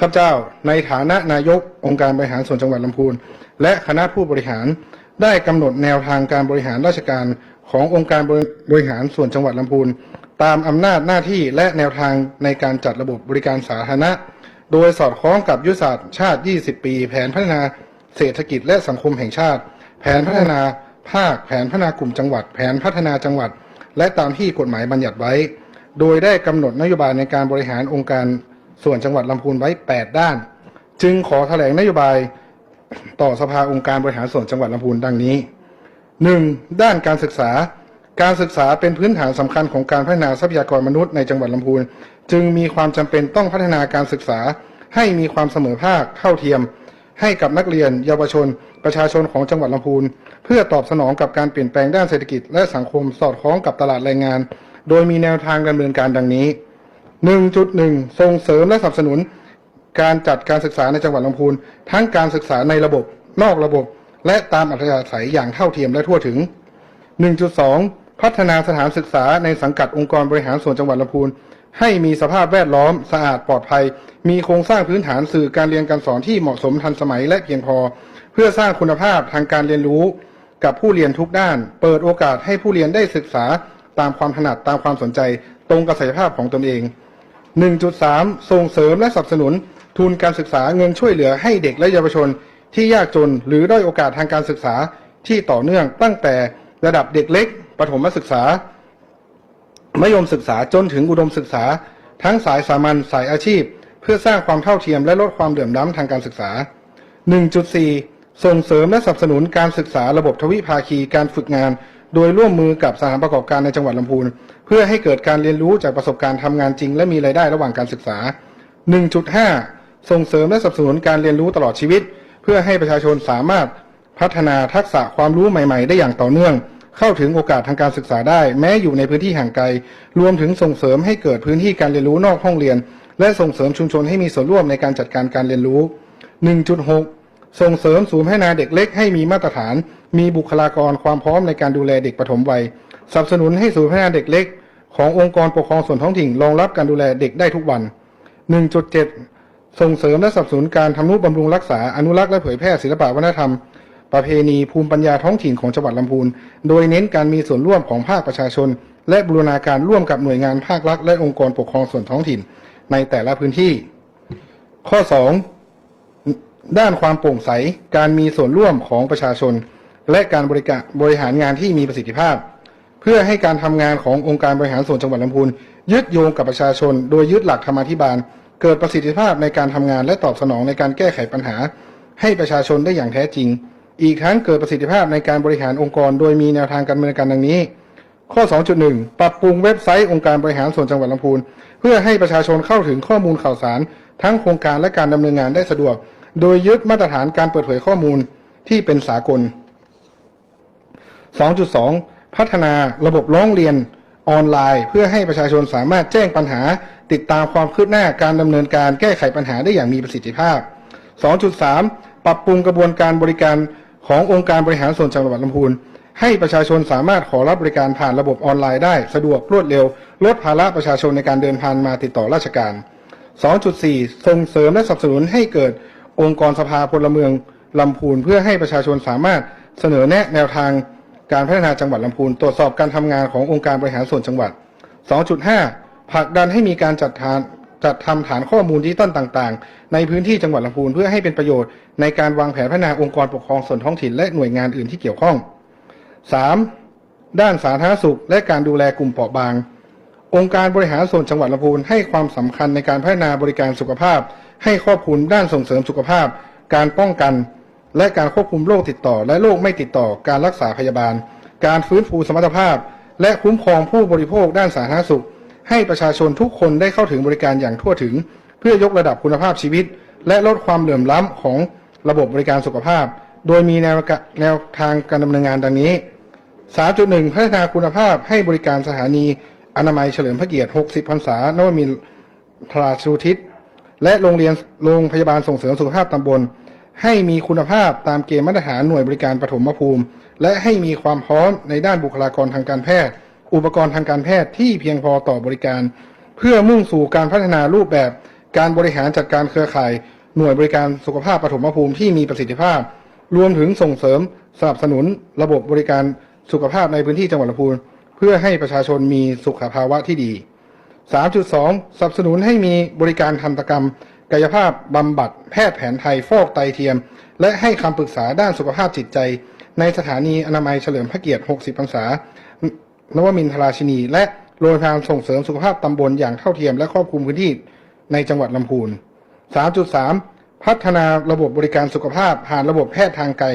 ข้าพเจ้าในฐานะนายกองค์การบริหารส่วนจังหวัดลำพูน และคณะผู้บริหารได้กำหนดแนวทางการบริหารราชการขององค์การบริหารส่วนจังหวัดลำพูน ตามอำนาจหน้าที่และแนวทางในการจัดระบบบริการสาธารณะ โดยสอดคล้องกับยุทธศาสตร์ชาติ 20 ปี แผนพัฒนาเศรษฐกิจและสังคมแห่งชาติ แผนพัฒนาภาค แผนพัฒนากลุ่มจังหวัด แผนพัฒนาจังหวัด และตามที่กฎหมายบัญญัติไว้ โดยได้กำหนดนโยบายในการบริหารองค์การ ส่วนจังหวัดลำพูนไว้ 8 ด้าน จึงขอแถลงนโยบายต่อสภาองค์การบริหารส่วนจังหวัดลำพูนดังนี้ 1. ด้านการศึกษา การศึกษาเป็นพื้นฐานสำคัญของการพัฒนาทรัพยากรมนุษย์ในจังหวัดลำพูน จึงมีความจำเป็นต้องพัฒนาการศึกษา ให้มีความเสมอภาคเท่าเทียม ให้กับนักเรียน เยาวชน ประชาชนของจังหวัดลำพูน เพื่อตอบสนองกับการเปลี่ยนแปลงด้านเศรษฐกิจและสังคมสอดคล้องกับตลาดแรงงาน โดยมีแนวทางดำเนินการดังนี้ 1.1 ส่งเสริมและสนับสนุน การจัดการศึกษาในจังหวัดลำพูน ทั้งการศึกษาในระบบ นอกระบบ และตามอัธยาศัยอย่างเท่าเทียมและทั่วถึง 1.2 พัฒนาสถานศึกษาในสังกัดองค์กรบริหารส่วนจังหวัดลำพูน ให้มีสภาพแวดล้อม สะอาดปลอดภัย มีโครงสร้างพื้นฐานสื่อการเรียนการสอนที่เหมาะสมทันสมัยและเพียงพอ เพื่อสร้างคุณภาพทางการเรียนรู้ กับผู้เรียนทุกด้าน เปิดโอกาสให้ผู้เรียนได้ศึกษาตามความถนัดตามความสนใจ ตรงกับศักยภาพของตนเอง 1.3 ส่งเสริมและสนับสนุน ทุนการศึกษาเงินช่วยเหลือให้เด็กและเยาวชน ที่ยากจนหรือด้อยโอกาสทางการศึกษาที่ต่อเนื่องตั้งแต่ระดับเด็กเล็กประถมศึกษา มัธยมศึกษาจนถึงอุดมศึกษา ทั้งสายสามัญสายอาชีพ เพื่อสร้างความเท่าเทียมและลดความเหลื่อมล้ำทางการศึกษา 1.4 ส่งเสริมและสนับสนุนการศึกษาระบบทวิภาคีการฝึกงาน โดยร่วมมือกับสถานประกอบการในจังหวัดลำพูน พื่อให้เกิดการเรียนรู้จากประสบการณ์ทำงานจริง และมีรายได้ระหว่างการศึกษา 1.5 ส่งเสริมและสนับสนุนการเรียนรู้ตลอดชีวิต เพื่อให้ประชาชนสามารถพัฒนาทักษะความรู้ใหม่ ๆ ได้อย่างต่อเนื่อง เข้าถึงโอกาสทางการศึกษาได้ แม้อยู่ในพื้นที่ห่างไกล รวมถึงส่งเสริมให้เกิดพื้นที่การเรียนรู้นอกห้องเรียน และส่งเสริมชุมชนให้มีส่วนร่วมในการจัดการการเรียนรู้ 1.6 ส่งเสริมศูนย์พัฒนาเด็กเล็กให้มีมาตรฐาน มีบุคลากรความพร้อมในการดูแลเด็กปฐมวัยสนับสนุนให้ศูนย์พัฒนาเด็กเล็ก ขององค์กรปกครองส่วนท้องถิ่นรองรับการดูแลเด็กได้ทุกวัน 1.7 ส่งเสริมและสนับสนุนการทำนุบำรุงรักษาอนุรักษ์และเผยแพร่ศิลปวัฒนธรรม ประเพณีภูมิปัญญาท้องถิ่นของจังหวัดลำพูน โดยเน้นการมีส่วนร่วมของภาคประชาชน และบูรณาการร่วมกับหน่วยงานภาครัฐและองค์กรปกครองส่วนท้องถิ่น ในแต่ละพื้นที่ ข้อ 2 ด้านความโปร่งใส การมีส่วนร่วมของประชาชน และการบริการบริหารงานที่มีประสิทธิภาพ เพื่อให้การทำงานขององค์การบริหารส่วนจังหวัดลำพูนยึดโยงกับประชาชน โดยยึดหลักธรรมาธิบาล เกิดประสิทธิภาพในการทำงานและตอบสนองในการแก้ไขปัญหา ให้ประชาชนได้อย่างแท้จริง อีกทั้งเกิดประสิทธิภาพในการบริหารองค์กร โดยมีแนวทางการดำเนินการดังนี้ ข้อ 2.1 ปรับปรุงเว็บไซต์องค์การบริหารส่วนจังหวัดลำพูนเพื่อให้ประชาชนเข้าถึงข้อมูลข่าวสาร ทั้งโครงการและการดำเนินงานได้สะดวก โดยยึดมาตรฐานการเปิดเผยข้อมูลที่เป็นสากล 2.2 พัฒนาระบบร้องเรียนออนไลน์ เพื่อให้ประชาชนสามารถแจ้งปัญหา ติดตามความคืบหน้าการดำเนินการแก้ไขปัญหาได้อย่างมีประสิทธิภาพ 2.3 ปรับปรุงกระบวนการบริการขององค์การบริหารส่วนจังหวัดลำพูนให้ประชาชนสามารถขอรับบริการผ่านระบบออนไลน์ได้สะดวกรวดเร็ว ลดภาระประชาชนในการเดินทางมาติดต่อราชการ 2.4 ส่งเสริมและสนับสนุนให้เกิดองค์กรสภาพลเมืองลำพูนเพื่อให้ประชาชนสามารถเสนอแนะแนวทาง การพัฒนาจังหวัดลำพูนตรวจสอบการทำงานขององค์การบริหารส่วนจังหวัด 2.5 ผลักดันให้มีการจัดทานจัดทำฐานข้อมูลดิจิตอลต่างๆ ในพื้นที่จังหวัดลำพูนเพื่อให้เป็นประโยชน์ ในการวางแผนพัฒนาองค์กรปกครองส่วนท้องถิ่นและหน่วยงานอื่นที่เกี่ยวข้อง 3. ด้านสาธารณสุข และการดูแลกลุ่มเปราะบาง องค์การบริหารส่วนจังหวัดลำพูนให้ความสำคัญในการพัฒนาบริการสุขภาพ ให้ครอบคลุมด้านส่งเสริมสุขภาพ การป้องกัน และการควบคุมโรคติดต่อ และโรคไม่ติดต่อการรักษาพยาบาล การฟื้นฟูสมรรถภาพ และคุ้มครองผู้บริโภคด้านสาธารณสุข ให้ประชาชนทุกคนได้เข้าถึงบริการอย่างทั่วถึง เพื่อยกระดับคุณภาพชีวิต และลดความเหลื่อมล้ำของระบบบริการสุขภาพ โดยมีแนวกะแนวทางการดำเนินงานดังนี้ 3.1 พัฒนาคุณภาพให้บริการสถานี อนามัยเฉลิมพระเกียรติ 60 พรรษานวมินทราชูทิศและโรงเรียนโรงพยาบาลส่งเสริมสุขภาพตำบล ให้มีคุณภาพตามเกณฑ์มาตรฐานหน่วยบริการปฐมภูมิ และให้มีความพร้อมในด้านบุคลากรทางการแพทย์ อุปกรณ์ทางการแพทย์ที่เพียงพอต่อบริการ เพื่อมุ่งสู่การพัฒนารูปแบบ การบริหารจัดการเครือข่าย หน่วยบริการสุขภาพปฐมภูมิที่มีประสิทธิภาพ รวมถึงส่งเสริมสนับสนุน ระบบบริการสุขภาพในพื้นที่จังหวัดลำพูนเพื่อให้ประชาชนมีสุขภาวะที่ดี 3.2 สนับสนุนให้มีบริการทันตกรรม กายภาพบำบัดแพทย์แผนไทยฟอกไตเทียม และให้คำปรึกษาด้านสุขภาพจิตใจ ในสถานีอนามัยเฉลิมพระเกียรติ 60 พรรษานวมินทราชินี และโรงพยาบาลส่งเสริมสุขภาพตำบลอย่างเท่าเทียมและครอบคลุมพื้นที่ในจังหวัดลำพูน 3.3 พัฒนาระบบบริการสุขภาพผ่านระบบแพทย์ทางไกล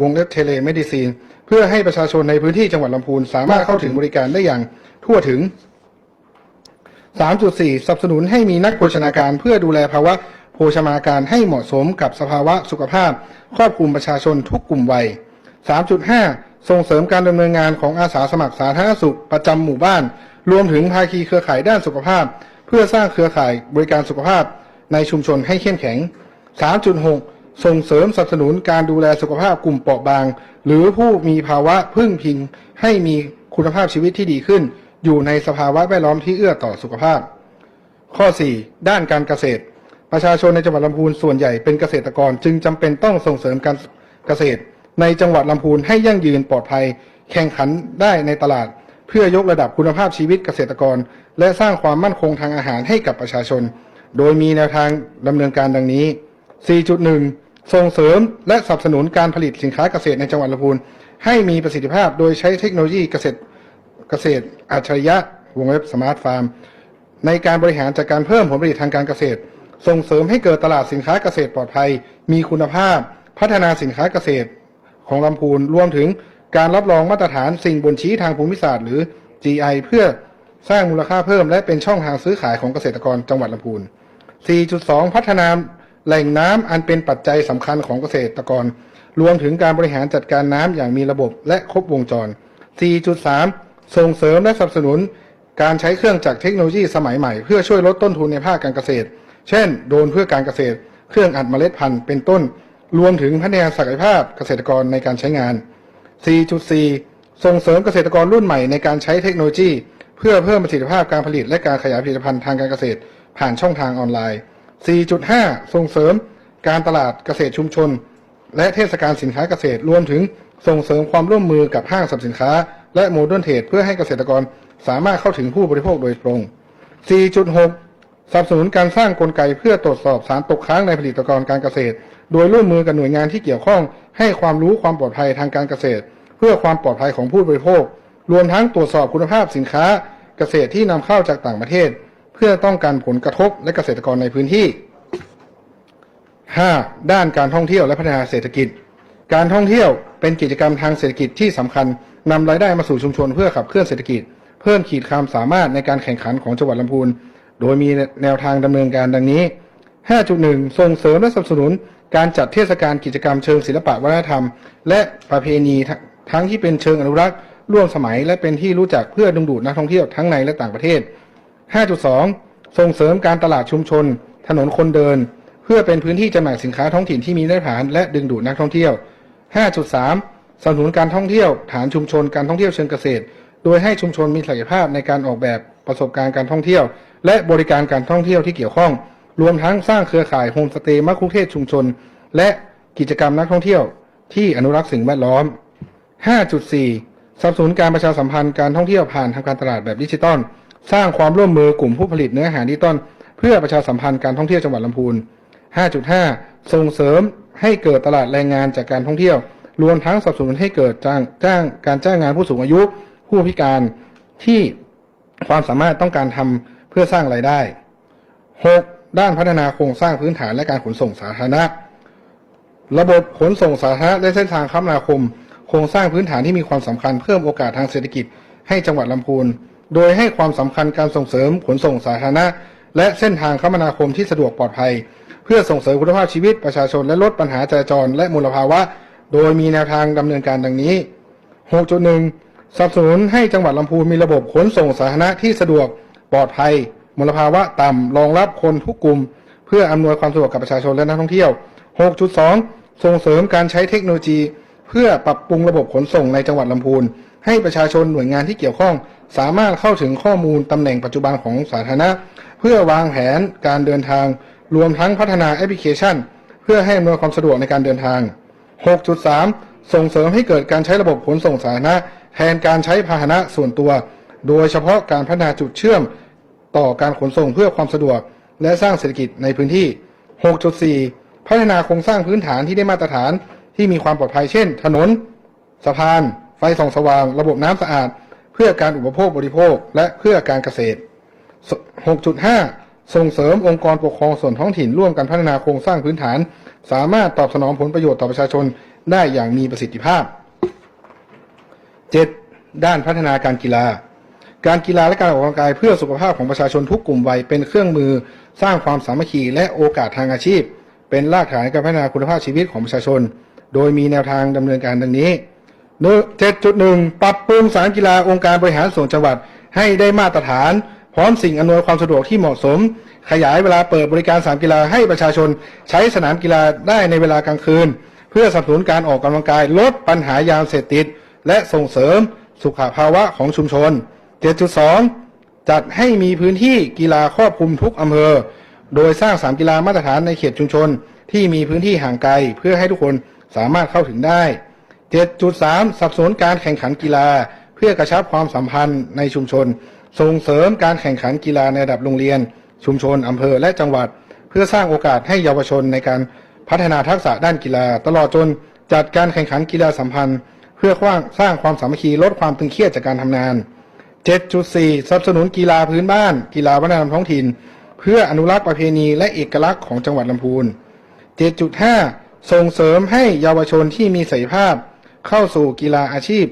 วงเล็บเทเลเมดิซีน เพื่อให้ประชาชนในพื้นที่จังหวัดลำพูนสามารถเข้าถึงบริการได้อย่างทั่วถึง 3.4 สนับสนุนให้มีนักโภชนาการเพื่อดูแลภาวะโภชนาการให้เหมาะสมกับสภาวะสุขภาพ ครอบคลุมประชาชนทุกกลุ่มวัย 3.5 ส่งเสริมการดำเนินงานของอาสาสมัครสาธารณสุขประจำหมู่บ้าน รวมถึงภาคีเครือข่ายด้านสุขภาพ เพื่อสร้างเครือข่ายบริการสุขภาพในชุมชนให้เข้มแข็ง 3.6 ส่งเสริมสนับสนุนการดูแลสุขภาพกลุ่มเปราะบาง หรือผู้มีภาวะพึ่งพิงให้มีคุณภาพชีวิตที่ดีขึ้น อยู่ในสภาวะแวดล้อมที่เอื้อต่อสุขภาพ ข้อ 4 ด้านการเกษตร ประชาชนในจังหวัดลำพูนส่วนใหญ่เป็นเกษตรกรจึงจำเป็นต้องส่งเสริมการเกษตร ในจังหวัดลำพูนให้ยั่งยืนปลอดภัย แข่งขันได้ในตลาด เพื่อยกระดับคุณภาพชีวิตเกษตรกร และสร้างความมั่นคงทางอาหารให้กับประชาชน โดยมีแนวทางดำเนินการดังนี้ 4.1 ส่งเสริมและสนับสนุนการผลิตสินค้าเกษตรในจังหวัดลำพูนให้มีประสิทธิภาพโดยใช้เทคโนโลยีเกษตร เกษตรอัจฉริยะวงเล็บสมาร์ทฟาร์มในการบริหารจัดการเพิ่มผลผลิตทางการเกษตร ส่งเสริมให้เกิดตลาดสินค้าเกษตรปลอดภัย มีคุณภาพ พัฒนาสินค้าเกษตรของลำพูนรวมถึงการรับรองมาตรฐานสิ่งบนชี้ทางภูมิศาสตร์หรือ GI เพื่อสร้างมูลค่าเพิ่มและเป็นช่องทางซื้อขายของเกษตรกรจังหวัดลำพูน 4.2 พัฒนาแหล่งน้ำอันเป็นปัจจัยสำคัญของเกษตรกร รวมถึงการบริหารจัดการน้ำอย่างมีระบบและครบวงจร 4.3 ส่งเสริมและสนับสนุนการใช้เครื่องจักรเทคโนโลยีสมัยใหม่เพื่อช่วยลดต้นทุนในภาคการเกษตร เช่น โดนเพื่อการเกษตร เครื่องอัดเมล็ดพันธุ์เป็นต้น รวมถึงพัฒนาศักยภาพเกษตรกรในการใช้งาน 4.4 ส่งเสริมเกษตรกรรุ่นใหม่ในการใช้เทคโนโลยี เพื่อเพิ่มประสิทธิภาพการผลิตและการขยายผลิตภัณฑ์ทางการเกษตร ผ่านช่องทางออนไลน์ 4.5 ส่งเสริมการตลาดเกษตรชุมชน และเทศกาลสินค้าเกษตร รวมถึงส่งเสริมความร่วมมือกับห้างสรรพสินค้า และโมเดิร์นเทรดเพื่อให้เกษตรกรสามารถเข้าถึงผู้บริโภคโดยตรง 4.6 สนับสนุนการสร้างกลไกเพื่อตรวจสอบสารตกค้างในผลิตภัณฑ์การเกษตร โดยร่วมมือกับหน่วยงานที่เกี่ยวข้อง ให้ความรู้ความปลอดภัยทางการเกษตร เพื่อความปลอดภัยของผู้บริโภค รวมทั้งตรวจสอบคุณภาพสินค้า เกษตรที่นำเข้าจากต่างประเทศ เพื่อต้องการผลกระทบและเกษตรกรในพื้นที่ 5. ด้านการท่องเที่ยวและพัฒนาเศรษฐกิจ การท่องเที่ยวเป็นกิจกรรมทางเศรษฐกิจที่สำคัญ นำรายได้มาสู่ชุมชนเพื่อขับเคลื่อนเศรษฐกิจ เพิ่มขีดความสามารถในการแข่งขันของจังหวัดลำพูน โดยมีแนวทางดำเนินการดังนี้ 5.1 ส่งเสริมและสนับสนุน การจัดเทศกาลกิจกรรมเชิงศิลปะวัฒนธรรม และประเพณีทั้งที่เป็นเชิงอนุรักษ์ร่วมสมัยและเป็นที่รู้จักเพื่อดึงดูดนักท่องเที่ยวทั้งในและต่างประเทศ 5.2 ส่งเสริมการตลาดชุมชน ถนนคนเดิน เพื่อเป็นพื้นที่จำหน่ายสินค้าท้องถิ่นที่มีมาตรฐานและดึงดูดนักท่องเที่ยว 5.3 สนับสนุนการท่องเที่ยวฐานชุมชนการท่องเที่ยวเชิงเกษตร โดยให้ชุมชนมีศักยภาพในการออกแบบประสบการณ์การท่องเที่ยว และบริการการท่องเที่ยวที่เกี่ยวข้อง รวมทั้งสร้างเครือข่ายโฮมสเตย์มัคคุเทศชุมชน และกิจกรรมนักท่องเที่ยว ที่อนุรักษ์สิ่งแวดล้อม 5.4 สนับสนุนการประชาสัมพันธ์การท่องเที่ยวผ่านทางการตลาดแบบดิจิตอลสร้างความร่วมมือกลุ่มผู้ผลิตเนื้อหาดิจิตอลเพื่อประชาสัมพันธ์การท่องเที่ยวจังหวัดลำพูน 5.5 ส่งเสริมให้เกิดตลาดแรงงานจากการท่องเที่ยว รวมทั้งสนับสนุนให้เกิดจ้างจ้างการจ้างงานผู้สูงอายุ ผู้พิการที่ความสามารถต้องการทำเพื่อสร้างรายได้ 6. ด้านพัฒนาโครงสร้างพื้นฐานและการขนส่งสาธารณะ ระบบขนส่งสาธารณะและเส้นทางคมนาคม โครงสร้างพื้นฐานที่มีความสำคัญเพิ่มโอกาสทางเศรษฐกิจให้จังหวัดลำพูน โดยให้ความสำคัญการส่งเสริมขนส่งสาธารณะ และเส้นทางคมนาคมที่สะดวกปลอดภัย เพื่อส่งเสริมคุณภาพชีวิตประชาชนและลดปัญหาจราจรและมลภาวะ โดยมีแนวทางดำเนินการดังนี้ 6.1 สนับสนุนให้จังหวัดลำพูนมีระบบขนส่งสาธารณะที่สะดวกปลอดภัย มลภาวะต่ำรองรับคนทุกกลุ่ม เพื่ออำนวยความสะดวกกับประชาชนและนักท่องเที่ยว 6.2 ส่งเสริมการใช้เทคโนโลยี เพื่อปรับปรุงระบบขนส่งในจังหวัดลำพูน ให้ประชาชนหน่วยงานที่เกี่ยวข้อง สามารถเข้าถึงข้อมูลตำแหน่งปัจจุบันของสาธารณะ เพื่อวางแผนการเดินทาง รวมทั้งพัฒนาแอปพลิเคชัน เพื่อให้อำนวยความสะดวกในการเดินทาง 6.3 ส่งเสริมให้เกิดการใช้ระบบขนส่งสาธารณะ แทนการใช้พาหนะส่วนตัว โดยเฉพาะการพัฒนาจุดเชื่อม ต่อการขนส่งเพื่อความสะดวก และสร้างเศรษฐกิจในพื้นที่ 6.4 พัฒนาโครงสร้างพื้นฐานที่ได้มาตรฐานที่มีความปลอดภัยเช่น ถนน สะพาน ไฟส่องสว่าง ระบบน้ำสะอาด เพื่อการอุปโภคบริโภค และเพื่อการเกษตร 6.5 ส่งเสริมองค์กรปกครองส่วนท้องถิ่นร่วมกันพัฒนาโครงสร้างพื้นฐาน สามารถตอบสนองผลประโยชน์ต่อประชาชนได้อย่างมีประสิทธิภาพ 7. ด้านพัฒนาการกีฬา การกีฬาและการออกกำลังกายเพื่อสุขภาพของประชาชนทุกกลุ่มวัยเป็นเครื่องมือ สร้างความสามัคคีและโอกาสทางอาชีพ เป็นรากฐานการพัฒนาคุณภาพชีวิตของประชาชน โดยมีแนวทางดำเนินการดังนี้7.1ปรับปรุงสารกีฬาองค์การบริหารส่วนจังหวัดให้ได้มาตรฐาน ร้อมสิ่งอำนวยความสะดวกที่เหมาะสม ขยายเวลาเปิดบริการสนามกีฬาให้ประชาชน ใช้สนามกีฬาได้ในเวลากลางคืน เพื่อสนับสนุนการออกกำลังกายลดปัญหายาเสพติด และส่งเสริมสุขภาวะของชุมชน 7.2 จัดให้มีพื้นที่กีฬาครอบคลุมทุกอำเภอ โดยสร้างสนามกีฬามาตรฐานในเขตชุมชน ที่มีพื้นที่ห่างไกลเพื่อให้ทุกคนสามารถเข้าถึงได้ 7.3 สับสนการแข่งขันกีฬา เพื่อกระชับความสัมพันธ์ในชุมชน ส่งเสริมการแข่งขันกีฬาในระดับโรงเรียน ชุมชนอำเภอและจังหวัด เพื่อสร้างโอกาสให้เยาวชนในการพัฒนาทักษะด้านกีฬา ตลอดจนจัดการแข่งขันกีฬาสัมพันธ์ เพื่อสร้างความสามัคคีลดความตึงเครียดจากการทำงาน 7.4 สนับสนุนกีฬาพื้นบ้าน กีฬาวัฒนธรรมท้องถิ่น เพื่ออนุรักษ์ประเพณีและเอกลักษณ์ของจังหวัดลำพูน 7.5 ส่งเสริมให้เยาวชนที่มีศักยภาพ เข้าสู่กีฬาอาชีพ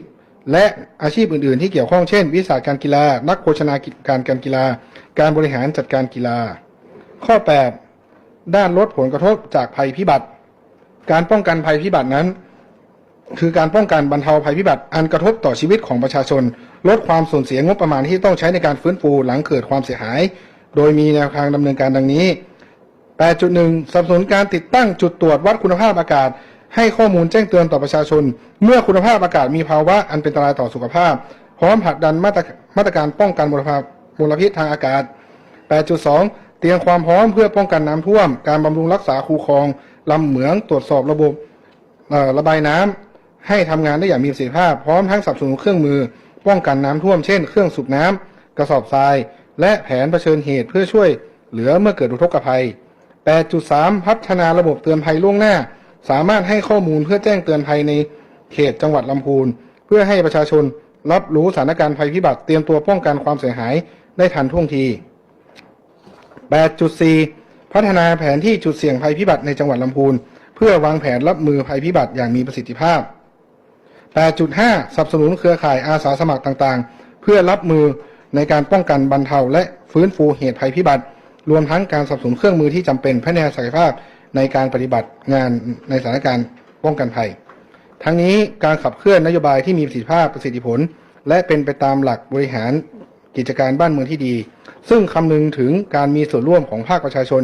และอาชีพอื่น ๆ ที่เกี่ยวข้องเช่น วิสาหการกีฬา นักโภชนาการการกีฬา การบริหารจัดการกีฬา ข้อ 8 ด้านลดผลกระทบจากภัยพิบัติ การป้องกันภัยพิบัตินั้น คือการป้องกันบรรเทาภัยพิบัติ อันกระทบต่อชีวิตของประชาชน ลดความสูญเสียงบประมาณที่ต้องใช้ในการฟื้นฟูหลังเกิดความเสียหาย โดยมีแนวทางดำเนินการดังนี้ 8.1 สนับสนุนการติดตั้งจุดตรวจวัดคุณภาพอากาศ ให้ข้อมูลแจ้งเตือนต่อประชาชน เมื่อคุณภาพอากาศมีภาวะอันเป็นอันตรายต่อสุขภาพ พร้อมผลักดันมาตรมาตรการป้องกันมลภาวะมลพิษทางอากาศ 8.2 เตรียมความพร้อมเพื่อป้องกันน้ำท่วม การบำรุงรักษาคูคลองลำเหมืองตรวจสอบระบบระบายน้ำให้ทำงานได้อย่างมีประสิทธิภาพ พร้อมทั้งสับสนุนเครื่องมือ ป้องกันน้ำท่วมเช่น เครื่องสูบน้ำกระสอบทราย และแผนเผชิญเหตุเพื่อช่วยเหลือเมื่อเกิดอุทกภัย 8.3 พัฒนาระบบเตือนภัยล่วงหน้า สามารถให้ข้อมูลเพื่อแจ้งเตือนภัยในเขตจังหวัดลำพูน เพื่อให้ประชาชนรับรู้สถานการณ์ภัยพิบัติเตรียมตัวป้องกันความเสียหายได้ทันท่วงที 8.4 พัฒนาแผนที่จุดเสี่ยงภัยพิบัติในจังหวัดลำพูน เพื่อวางแผนรับมือภัยพิบัติอย่างมีประสิทธิภาพ 8.5 สนับสนุนเครือข่ายอาสาสมัครต่างๆ เพื่อรับมือในการป้องกันบรรเทาและฟื้นฟูเหตุภัยพิบัติ รวมทั้งการสนับสนุนเครื่องมือที่จำเป็นพัฒนาศักยภาพ ในการปฏิบัติงานในสถานการณ์ป้องกันภัย ทั้งนี้การขับเคลื่อนนโยบายที่มีประสิทธิภาพประสิทธิผล และเป็นไปตามหลักบริหารกิจการบ้านเมืองที่ดี ซึ่งคำนึงถึงการมีส่วนร่วมของภาคประชาชน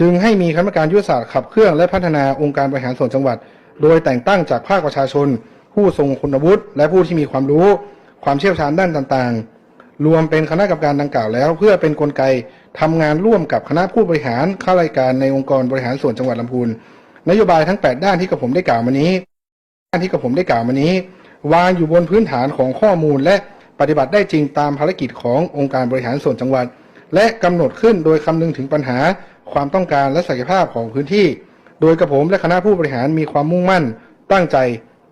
จึงให้มีคณะกรรมการยุทธศาสตร์ขับเคลื่อนและพัฒนาองค์การบริหารส่วนจังหวัด โดยแต่งตั้งจากภาคประชาชน ผู้ทรงคุณวุฒิและผู้ที่มีความรู้ ความเชี่ยวชาญด้านต่างๆ รวมเป็นคณะกรรมการดังกล่าวแล้ว เพื่อเป็นนกลไก ทำงานร่วมกับคณะผู้บริหารข้าราชการในองค์กรบริหารส่วนจังหวัดลำพูนนโยบายทั้ง 8 ด้านที่กับผมได้กล่าวมานี้ด้านที่กับผมได้กล่าวมานี้ วางอยู่บนพื้นฐานของข้อมูลและปฏิบัติได้จริงตามภารกิจขององค์การบริหารส่วนจังหวัด และกำหนดขึ้นโดยคำนึงถึงปัญหา ความต้องการและศักยภาพของพื้นที่ โดยกระผมและคณะผู้บริหารมีความมุ่งมั่น ตั้งใจ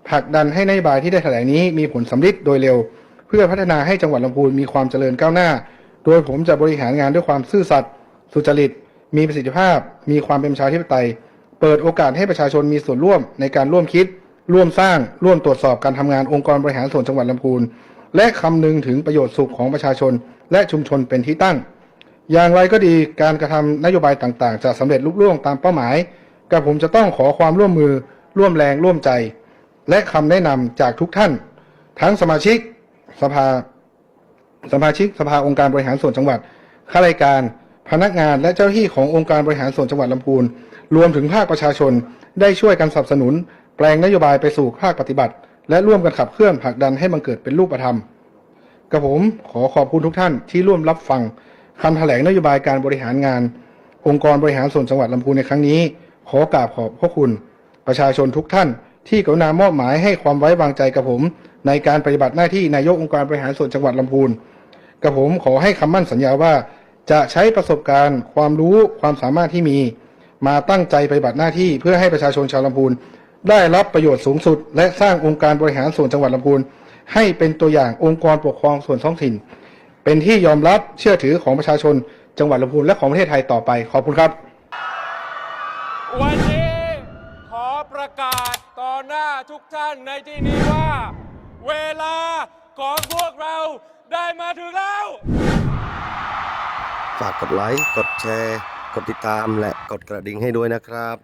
ผลักดันให้นโยบายที่ได้แถลงนี้มีผลสำลิดโดยเร็ว เพื่อพัฒนาให้จังหวัดลำพูนมีความเจริญก้าวหน้า โดยผมจะบริหารงานด้วยความซื่อสัตย์สุจริต มีประสิทธิภาพ มีความเป็นประชาธิปไตย เปิดโอกาสให้ประชาชนมีส่วนร่วมในการร่วมคิด ร่วมสร้าง ร่วมตรวจสอบการทำงานองค์กรบริหารส่วนจังหวัดลำพูน และคำนึงถึงประโยชน์สุขของประชาชน และชุมชนเป็นที่ตั้ง อย่างไรก็ดีการกระทำนโยบายต่างๆ จะสำเร็จลุล่วงตามเป้าหมายกับผมจะต้องขอความร่วมมือ ร่วมแรงร่วมใจ และคำแนะนำจากทุกท่าน ทั้งสมาชิก สภา สมาชิกสภาองค์การบริหารส่วนจังหวัด ข้าราชการ พนักงานและเจ้าหน้าที่ขององค์การบริหารส่วนจังหวัดลำพูน รวมถึงภาคประชาชน ได้ช่วยกันสนับสนุน แปลงนโยบายไปสู่ภาคปฏิบัติ และร่วมกันขับเคลื่อนผลักดันให้มันเกิดเป็นรูปธรรมกระผมขอขอบคุณทุกท่านที่ร่วมรับฟังคำแถลงนโยบายการบริหารงาน องค์กรบริหารส่วนจังหวัดลำพูนในครั้งนี้ ขอกราบขอบพระคุณ ประชาชนทุกท่านที่กรุณามอบหมายให้ความไว้วางใจกับผม ในการปฏิบัติหน้าที่นายกองค์การบริหารส่วนจังหวัดลำพูนกับผมขอให้คำมั่นสัญญาว่า จะใช้ประสบการณ์ ความรู้ความสามารถที่มี มาตั้งใจปฏิบัติหน้าที่เพื่อให้ประชาชนชาวลำพูนได้รับประโยชน์สูงสุด และสร้างองค์การบริหารส่วนจังหวัดลำพูนให้เป็นตัวอย่างองค์กรปกครองส่วนท้องถิ่น เป็นที่ยอมรับเชื่อถือของประชาชนจังหวัดลำพูนและของประเทศไทยต่อไปขอบคุณครับ วันนี้ขอประกาศต่อหน้าทุกท่านในที่นี้ว่า เวลาของพวกเราได้มาถึงแล้ว ฝากกดไลค์ กดแชร์ กดติดตามและกดกระดิ่งให้ด้วยนะครับ